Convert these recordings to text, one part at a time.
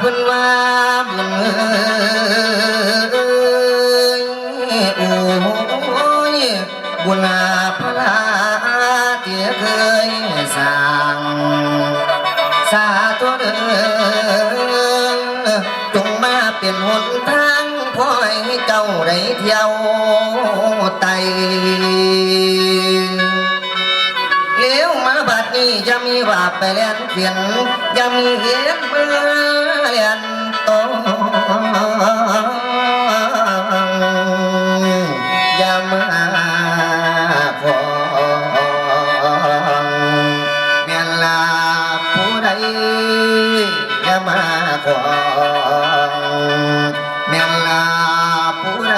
เพิ่นว่าบุญเอ้ยโอ้ยบุญอาพลาเตียเคยสร้างสาธุเด้อจงมาเป็นหนทางคอยให้เจ้าได้เที่ยวไตเลี้ยวมาบัดนี้จะมีบาปไปเลียนเขียนจะมีเหียนเมื่อ เลียนโตอย่ามาขอแม่นลาผู้ใดย่ามาขวางแม่นลาผู้ใด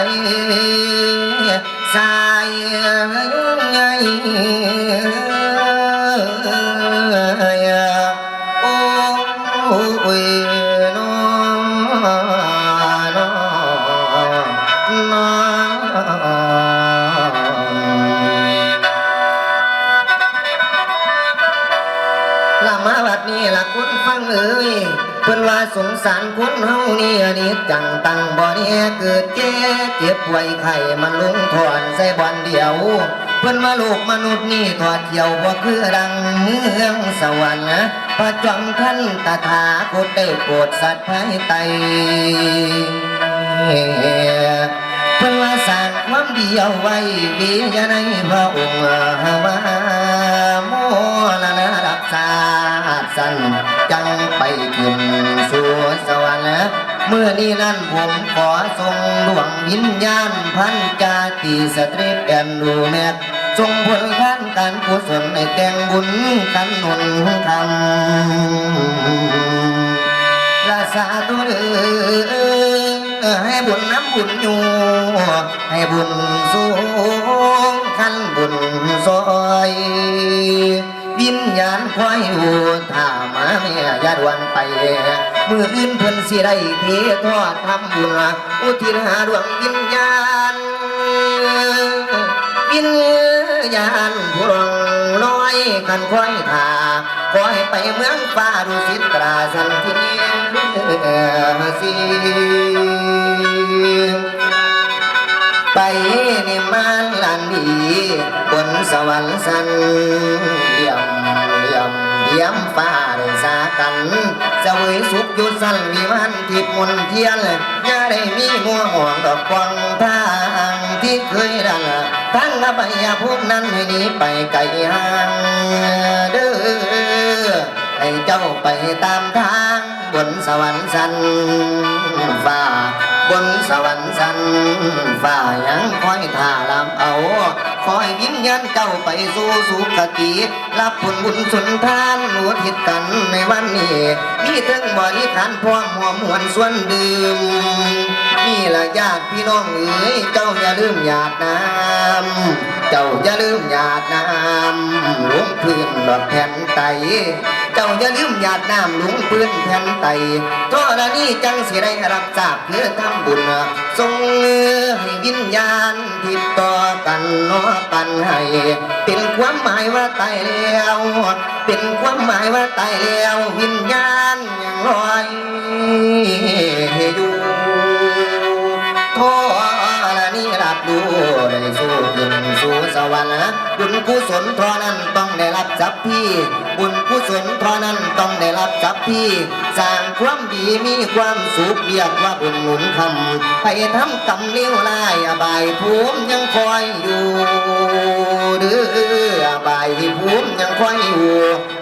สงสารคนเฮานี่อดีตจังตังบ่เนี่ยเกิดแก่เจ็บป่วยไข้มันลงถอนใส่บอนเดียว เพิ่นมาลูกมนุษย์นี่ถอดเกี่ยวบ่คือดังเมืองสวรรค์นะพระจอมท่านตถาคตได้โปรดสัตว์ภายไตเพื่อสร้างความเดียวไว้วิญญาณในพระองค์ว่าโมลนะรับสา สันจังไปขึ้นสู่สวรรค์เมื่อนี้นั้นผมขอทรงดวงวิญญาณพันจาติสตรีแอนดูแมกทรงผลทานการกุศลในแต่งบุญกันหนุนคำราสาตัวเด้อให้บุญน้ำบุญอยู่ ให้บุญสูงขันบุญซอย วิญญาณควายอูถ้ามาแม่อยาดวันไป มืออื่นเพิ่นสิได้เททอดทำบุญอุทิศหาดวงวิญญาณวิญญาณพวงลอยคันค่อยทาคอยไปเมืองฟ้าดุสิตราสันทีสี ไปนิมานลานดีบนสวรรค์สันเยี่ยมเยี่ยมเยี่ยมฟ้าได้สากันเจะเวยสุขยู่สันวิมานทิพย์มนเทียนอย่าได้มีมัวห่วงดอกกวางทางที่เคยดังทั้งอบายภูมินั้นให้นี้ไปไกลห่างเด้อให้เจ้าไปตามทางบนสวรรค์สันฟ้า บนสวรรค์สันฝ่ายังคอยท่าลำเอาคอยวิญญาณเจ้าไปสู่สุคติรับผลบุญสุนทานอุทิศกันในวันนี้มีถึงบริขารพร้อมหัวมวลส่วนดื่มนี่ละญาติพี่น้องเอ๋ยเจ้าอย่าลืมหยาดน้ำเจ้าอย่าลืมหยาดน้ำลงพื้นดอกแผ่นไต จ้าอย่าลืมหยาดน้ำลุงปืนแผ่นไตทอละนี้จังสิได้รับทราบคือทำบุญทรงให้วิญญาณติดต่อกันนอปันให้ เป็นความหมายว่าตายแล้ว เป็นความหมายว่าตายแล้ว วิญญาณยังลอยอยู่ทอละนี้รับรู้ได้สู้ขึ้นสู่สวรรค์บุญกุศลท่านั้น พี่ บุญกุศลเท่าะนั้นต้องได้รับจับพี่สร้างความดีมีความสุขเรียกว่าบุญหนุนคำให้ทำกรรมเลี้ยวลายอบายภูมิยังคอยอยู่เด้ออบายภูมิยังคอยอยู่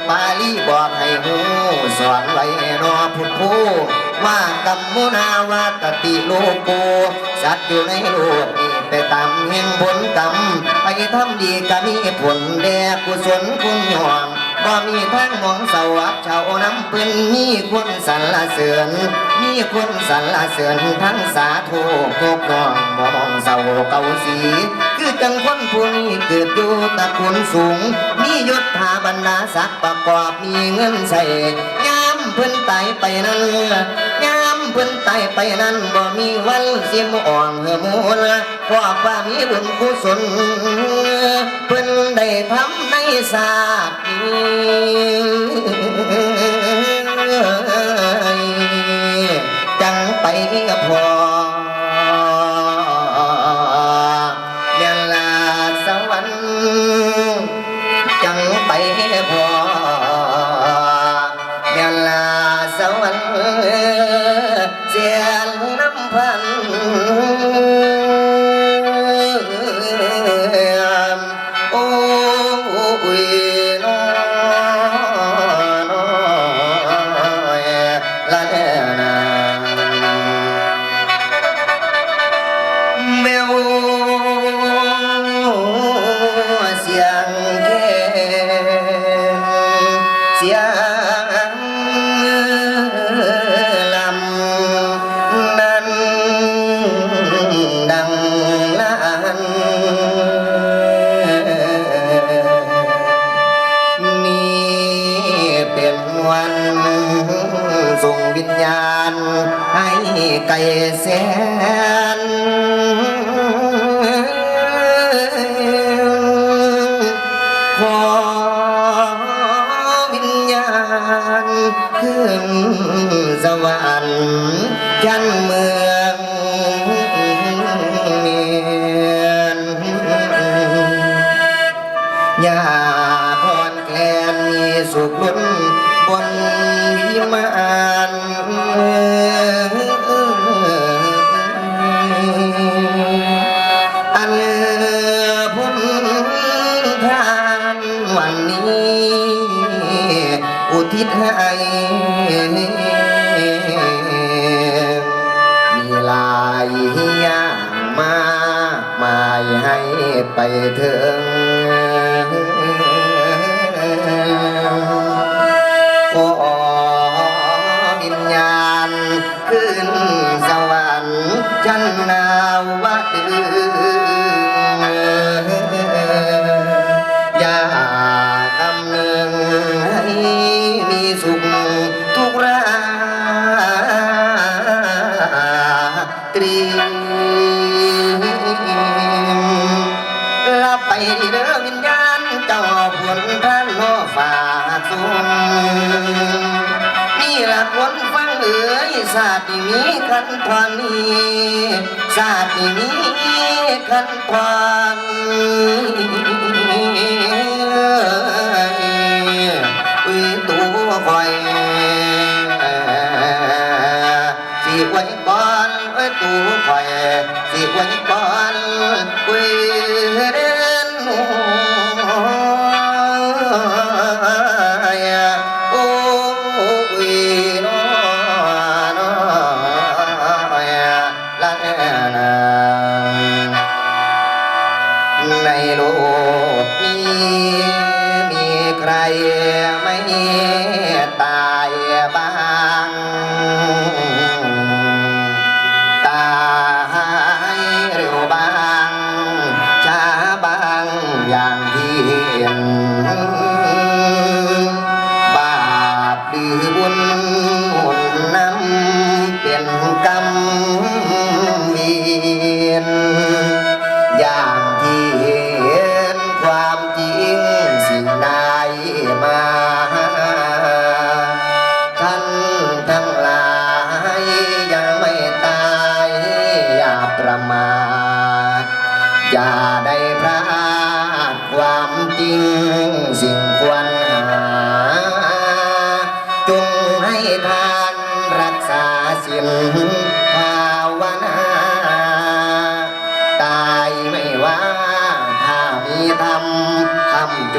บาลีบอกให้หูสอนไว้นอพุทโธว่ากรรมุนาวาตติโลโกสัตว์อยู่ในโลกนี้ ไปตามแห่งผลกรรมไปทำดีก็มีผลแด่กุศลคุณยองบ่มีทางมองสวัสดิ์ชาวน้ำปืนมีคนสรรเสริญมีคนสรรเสริญทั้งสาธุกกน้องบ่มองเศร้าเก่าสี คือจังคนผู้นี้เกิดอยู่ตระกูลสูง มียศถาบรรดาศักดิ์ประกอบมีเงินใส่ยามเพิ่นตายไปนั้นยาม เพิ่นตายไปนั้นบ่มีวันสิมอ่องเหมูลเพราะว่ามีบุญกุศลเพิ่นได้ทำในสาสตร์จังไปกับพอเรีลาสวรรค์จังไปพอ ให้มีลายอย่างมากมายให้ไปถึงขอวิญญาณขึ้นสวรรค์ชั้นนาวะเดือ รีลัไปเด้อวิญญาณเจ้าผลท่านโนฝาสูงนี่ละคนฟังเอ๋ยศาสตร์นี้คันทอนนี้ศาสตร์นี้คันทอน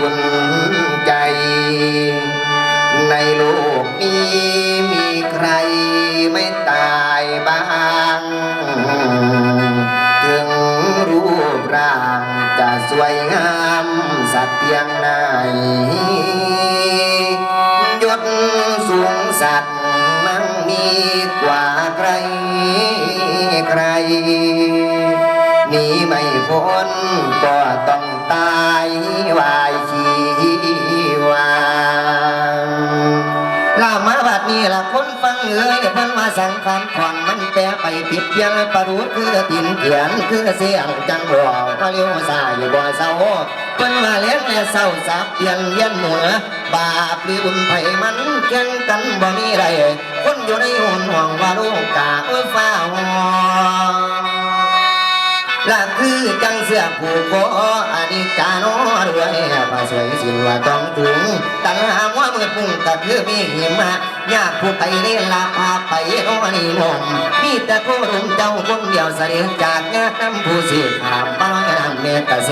นใจ ในโลกนี้มีใครไม่ตายบ้าง ถึงรูปร่างจะสวยงามสักเพียงไหนยศสูงสัตว์มั่งมีกว่าใครใครหนีไม่พ้นก็ต้องตายวา บัดนี้ละคนฟังเอ้ยมันมาสังขันขอนมันแปลไปผิดเพียงประรู้คือตินเถียนคือเสียงจังหวะมาเลี้ยวสายอยู่บ่อยเศร้าเป็นมาเลี้ยงแม่เศร้าสับเปลี่ยนเลี้ยนหนือบาปหรือบุญไผ่มันเก่งกันบ่มีไรคนอยู่ในหุ่นห่วงว่าลูกกาเอ้ยฟ้าห่วง ละคือจังเสื้อผูกคออดีจานอรวยผ้าสวยสินว่าต้องถุงตันหาว่ามือปุ่งก็คือมีหิมะ ยากผู้ไปเรียนลาพาไปโนนี่นมมีแต่โครุมเจ้าคนเดียวเสด็จจากงานน้ำผู้สิถามป้าน้ำเนกระแส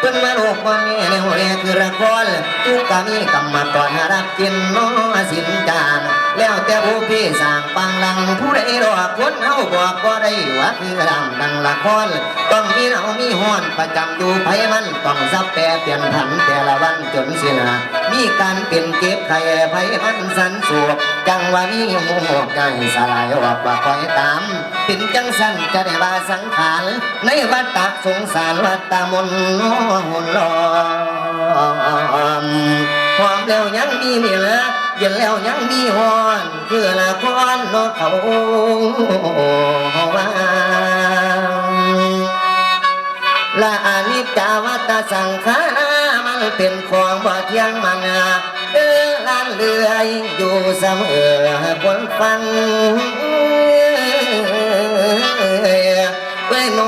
เพิ่นมาโลกวันนี้ในหัวเรคือละครทุกกามีกรรมกรรับกินน้อสินจางแล้วแต่ผู้พี่สร้างปังลังผู้ใดรอคนเฮาบอกก็ได้ว่าคือดำดังละครต้องมีเฮามีฮ้อนประจำอยู่ไผมันต้องซับแปรเปลี่ยนผันแต่ละวันจนสินะมีการเป็นเก็บไข่ไผมันสันสวกจังว่ามีหมู่ใจสลายออกว่าคอยตาม เป็นจังสันจะได้บาสังขาร ในวัฏฏะสงสารวัฏฏะมนหุนลอมความแล้วยังมีมีเหลือเย็นแล้วยังมีหอนคือละครนกเขาว่าละอานิจจาวัตสังขารามันเป็นของบ่เที่ยงมัน เลือยอยู่เสมอบนฟังเว้ยน